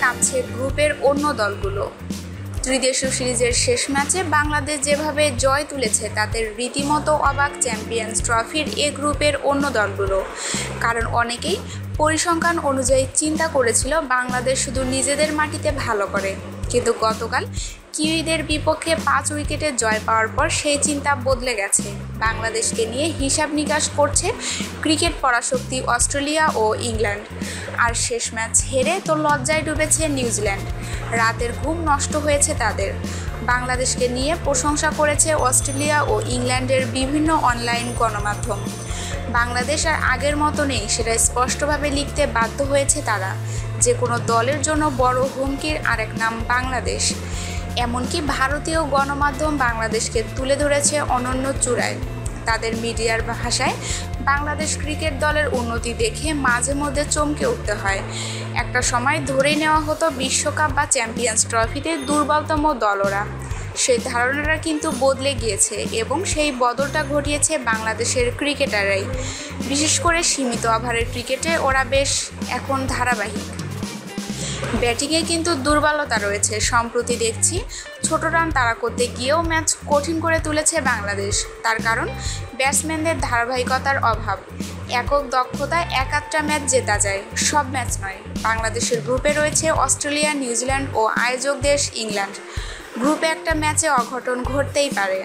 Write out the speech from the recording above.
কাঁপছে গ্রুপের অন্য দলগুলো। ত্রিদেশীয় সিরিজের শেষ ম্যাচে বাংলাদেশ যেভাবে জয় তুলেছে, তাতে রীতিমতো অবাক চ্যাম্পিয়ন্স ট্রফির এ গ্রুপের অন্য দলগুলো। কারণ অনেকেই পরিসংখ্যান অনুযায়ী চিন্তা করেছিল, বাংলাদেশ শুধু নিজেদের মাটিতে ভালো করে। কিন্তু গতকাল কিউইদের বিপক্ষে পাঁচ উইকেটে জয় পাওয়ার পর সেই চিন্তা বদলে গেছে। বাংলাদেশকে নিয়ে হিসাব নিকাশ করছে ক্রিকেট পরাশক্তি অস্ট্রেলিয়া ও ইংল্যান্ড। আর শেষ ম্যাচ হেরে তো লজ্জায় ডুবেছে নিউজিল্যান্ড। রাতের ঘুম নষ্ট হয়েছে তাদের। বাংলাদেশকে নিয়ে প্রশংসা করেছে অস্ট্রেলিয়া ও ইংল্যান্ডের বিভিন্ন অনলাইন গণমাধ্যম। বাংলাদেশ আর আগের মতো নেই, সেটা স্পষ্টভাবে লিখতে বাধ্য হয়েছে তারা। যে কোনো দলের জন্য বড় হুমকির আরেক নাম বাংলাদেশ। এমনকি ভারতীয় গণমাধ্যম বাংলাদেশকে তুলে ধরেছে অনন্য চূড়ায়। তাদের মিডিয়ার ভাষায় বাংলাদেশ ক্রিকেট দলের উন্নতি দেখে মাঝে মধ্যে চমকে উঠতে হয়। একটা সময় ধরে নেওয়া হতো বিশ্বকাপ বা চ্যাম্পিয়ন্স ট্রফিতে দুর্বলতম দল ওরা সেই ধারণাটা কিন্তু বদলে গিয়েছে এবং সেই বদলটা ঘটিয়েছে বাংলাদেশের ক্রিকেটাররাই। বিশেষ করে সীমিত ওভারের ক্রিকেটে ওরা বেশ এখন ধারাবাহিক। ব্যাটিংয়ে কিন্তু দুর্বলতা রয়েছে। সম্প্রতি দেখছি ছোট রান তাড়া করতে গিয়েও ম্যাচ কঠিন করে তুলেছে বাংলাদেশ। তার কারণ ব্যাটসম্যানদের ধারাবাহিকতার অভাব। একক দক্ষতায় এক আধটা ম্যাচ জেতা যায়। সব ম্যাচ নয়। বাংলাদেশের গ্রুপে রয়েছে অস্ট্রেলিয়া, নিউজিল্যান্ড ও আয়োজক দেশ ইংল্যান্ড। গ্রুপে একটা ম্যাচে অঘটন ঘটতেই পারে।